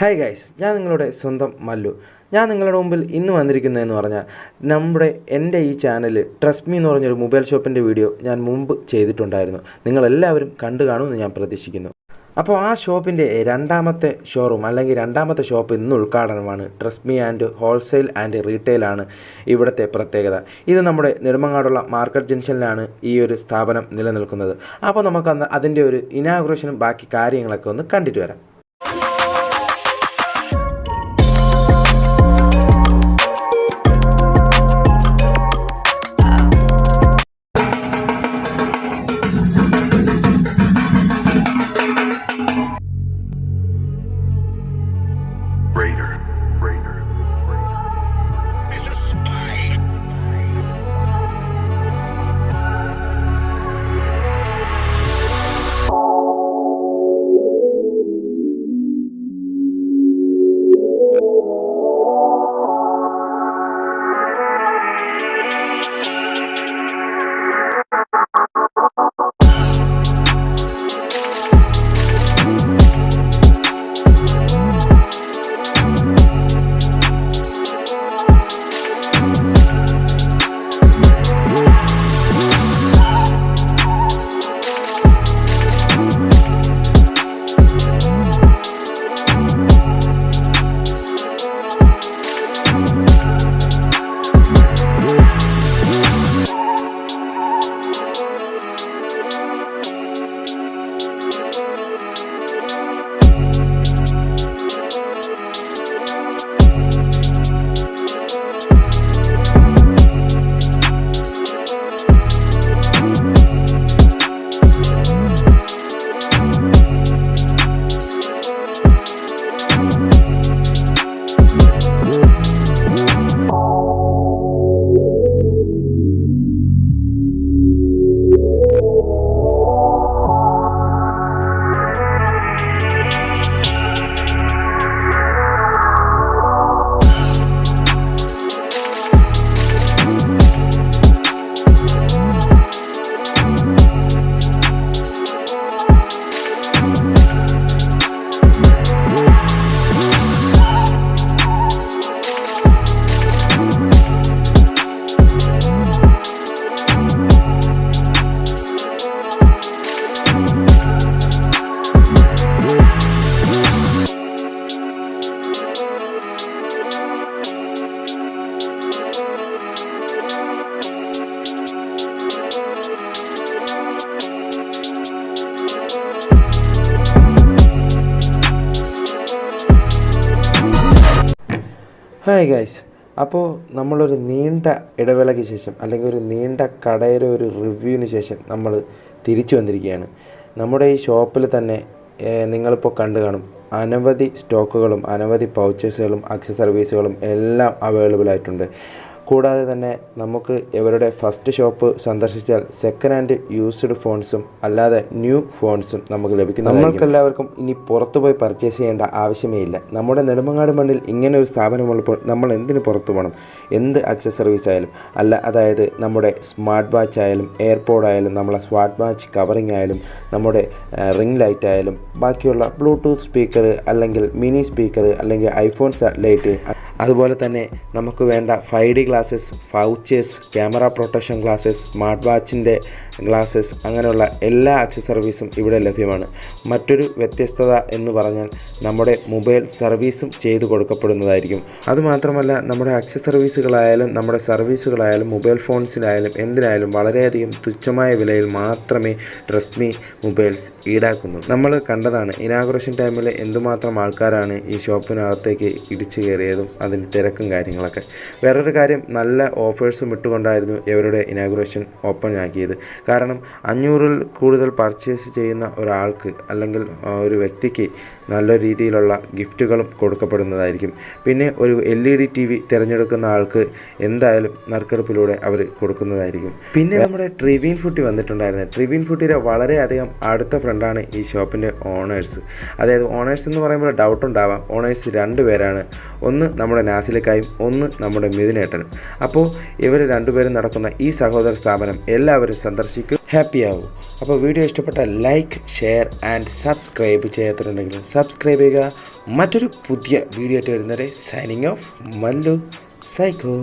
Hi guys ഞാൻ നിങ്ങളുടെ സ്വന്തം മല്ലു. ഞാൻ നിങ്ങളുടെ മുമ്പിൽ ഇന്ന് വന്നിരിക്കുന്നതെന്ന് പറഞ്ഞാൽ നമ്മുടെ എന്റെ ഈ ചാനൽ ട്രസ്റ്റ് മീ എന്ന് പറഞ്ഞൊരു മൊബൈൽ ഷോപ്പിന്റെ വീഡിയോ ഞാൻ മുമ്പ് ചെയ്തിട്ടുണ്ടായിരുന്നു. നിങ്ങളെല്ലാവരും കണ്ടു കാണുമെന്ന് ഞാൻ പ്രതീക്ഷിക്കുന്നു. അപ്പോൾ ആ ഷോപ്പിന്റെ രണ്ടാമത്തെ ഷോറൂം അല്ലെങ്കിൽ രണ്ടാമത്തെ ഷോപ്പ് ഇന്ന് ഉദ്ഘാടനമാണ് ട്രസ്മി ആൻഡ് ഹോൾസെയിൽ ആൻഡ് റീറ്റെയിലാണ് ഇവിടുത്തെ പ്രത്യേകത. ഇത് നമ്മുടെ നെടുമങ്ങാടുള്ള മാർക്കറ്റ് ജംഗ്ഷനിലാണ് ഈ ഒരു സ്ഥാപനം നിലനിൽക്കുന്നത്. അപ്പോൾ നമുക്ക് അതിന്റെ ഒരു ഇനാഗ്രേഷനും ബാക്കി കാര്യങ്ങളൊക്കെ ഒന്ന് കണ്ടിട്ട് വരാം. ഹായ് ഗൈസ് അപ്പോൾ നമ്മളൊരു നീണ്ട ഇടവേളയ്ക്ക് ശേഷം അല്ലെങ്കിൽ ഒരു നീണ്ട കടയുടെ ഒരു റിവ്യൂവിന് ശേഷം നമ്മൾ തിരിച്ചു വന്നിരിക്കുകയാണ്. നമ്മുടെ ഈ ഷോപ്പിൽ തന്നെ നിങ്ങളിപ്പോൾ കണ്ടു കാണും. അനവധി സ്റ്റോക്കുകളും അനവധി പൗച്ചേഴ്സുകളും അക്സസറീസുകളും എല്ലാം അവൈലബിൾ ആയിട്ടുണ്ട്. കൂടാതെ തന്നെ നമുക്ക് ഇവരുടെ ഫസ്റ്റ് ഷോപ്പ് സന്ദർശിച്ചാൽ സെക്കൻഡ് ഹാൻഡ് യൂസ്ഡ് ഫോൺസും അല്ലാതെ ന്യൂ ഫോൺസും നമുക്ക് ലഭിക്കും നമ്മൾക്കെല്ലാവർക്കും ഇനി പുറത്തുപോയി പർച്ചേസ് ചെയ്യേണ്ട ആവശ്യമേ ഇല്ല. നമ്മുടെ നെടുമങ്ങാട് മണ്ണിൽ ഇങ്ങനെ ഒരു സ്ഥാപനമുള്ളപ്പോൾ നമ്മൾ എന്തിന് പുറത്തു പോകണം? എന്ത് അക്സസറീസ് ആയാലും അല്ല അതായത് നമ്മുടെ സ്മാർട്ട് വാച്ച് ആയാലും എയർപോഡ് ആയാലും നമ്മളെ സ്മാർട്ട് വാച്ച് കവറിങ് ആയാലും നമ്മുടെ റിംഗ് ലൈറ്റ് ആയാലും ബാക്കിയുള്ള ബ്ലൂടൂത്ത് സ്പീക്കർ അല്ലെങ്കിൽ മിനി സ്പീക്കർ അല്ലെങ്കിൽ ഐഫോൺ ലൈറ്റ് അതുപോലെ തന്നെ നമുക്ക് വേണ്ട ഫൈവ് ഡി ഗ്ലാസ്സസ് ഫൗച്ചേഴ്സ് ക്യാമറ പ്രൊട്ടക്ഷൻ ഗ്ലാസ്സസ് സ്മാർട്ട് വാച്ചിന്റെ ഗ്ലാസ്സസ് അങ്ങനെയുള്ള എല്ലാ അക്സസറീസും ഇവിടെ ലഭ്യമാണ്. മറ്റൊരു വ്യത്യസ്തത എന്ന് പറഞ്ഞാൽ നമ്മുടെ മൊബൈൽ സർവീസും ചെയ്തു കൊടുക്കപ്പെടുന്നതായിരിക്കും. അതുമാത്രമല്ല നമ്മുടെ അക്സസറീസുകളായാലും നമ്മുടെ സർവീസുകളായാലും മൊബൈൽ ഫോൺസിലായാലും എന്തിനായാലും വളരെയധികം തുച്ഛമായ വിലയിൽ മാത്രമേ റെസ്മി മൊബൈൽസ് ഈടാക്കുന്നു നമ്മൾ കണ്ടതാണ് ഇനാഗുറേഷൻ ടൈമിൽ എന്തുമാത്രം ആൾക്കാരാണ് ഈ ഷോപ്പിനകത്തേക്ക് ഇടിച്ചു കയറിയതും അതിന്റെ തിരക്കും കാര്യങ്ങളൊക്കെ. വേറൊരു കാര്യം നല്ല ഓഫേഴ്സും ഇട്ടുകൊണ്ടായിരുന്നു ഇവരുടെ ഇനാഗുറേഷൻ ഓപ്പൺ ആക്കിയത്. കാരണം അഞ്ഞൂറിൽ കൂടുതൽ പർച്ചേസ് ചെയ്യുന്ന ഒരാൾക്ക് അല്ലെങ്കിൽ ഒരു വ്യക്തിക്ക് നല്ല രീതിയിലുള്ള ഗിഫ്റ്റുകളും കൊടുക്കപ്പെടുന്നതായിരിക്കും. പിന്നെ ഒരു L E D T V തിരഞ്ഞെടുക്കുന്ന ആൾക്ക് എന്തായാലും നറുക്കെടുപ്പിലൂടെ അവർ കൊടുക്കുന്നതായിരിക്കും. പിന്നെ നമ്മുടെ ട്രിവീൻ ഫുട്ടി വന്നിട്ടുണ്ടായിരുന്നു. ട്രിവീൻ ഫുട്ടിയുടെ വളരെയധികം അടുത്ത ഫ്രണ്ടാണ് ഈ ഷോപ്പിന്റെ ഓണേഴ്സ് അതായത് ഓണേഴ്സ് എന്ന് പറയുമ്പോൾ ഡൗട്ട് ഉണ്ടാവാം. ഓണേഴ്സ് രണ്ട് പേരാണ്. ഒന്ന് നമ്മുടെ നാസിലക്കായും ഒന്ന് നമ്മുടെ മിഥുനേട്ടനും. അപ്പോൾ ഇവർ രണ്ടുപേരും നടക്കുന്ന ഈ സഹോദര സ്ഥാപനം എല്ലാവരും സന്ദർശിക്കും. ഹാപ്പി ആവും അപ്പോൾ വീഡിയോ ഇഷ്ടപ്പെട്ട ലൈക്ക് ഷെയർ ആൻഡ് സബ്സ്ക്രൈബ് ചെയ്യാത്തിട്ടുണ്ടെങ്കിൽ സബ്സ്ക്രൈബ് ചെയ്യുക. മറ്റൊരു പുതിയ വീഡിയോ ആയിട്ട് വരുന്നവരെ സൈനിങ് ഓഫ് മല്ലു സൈക്കോ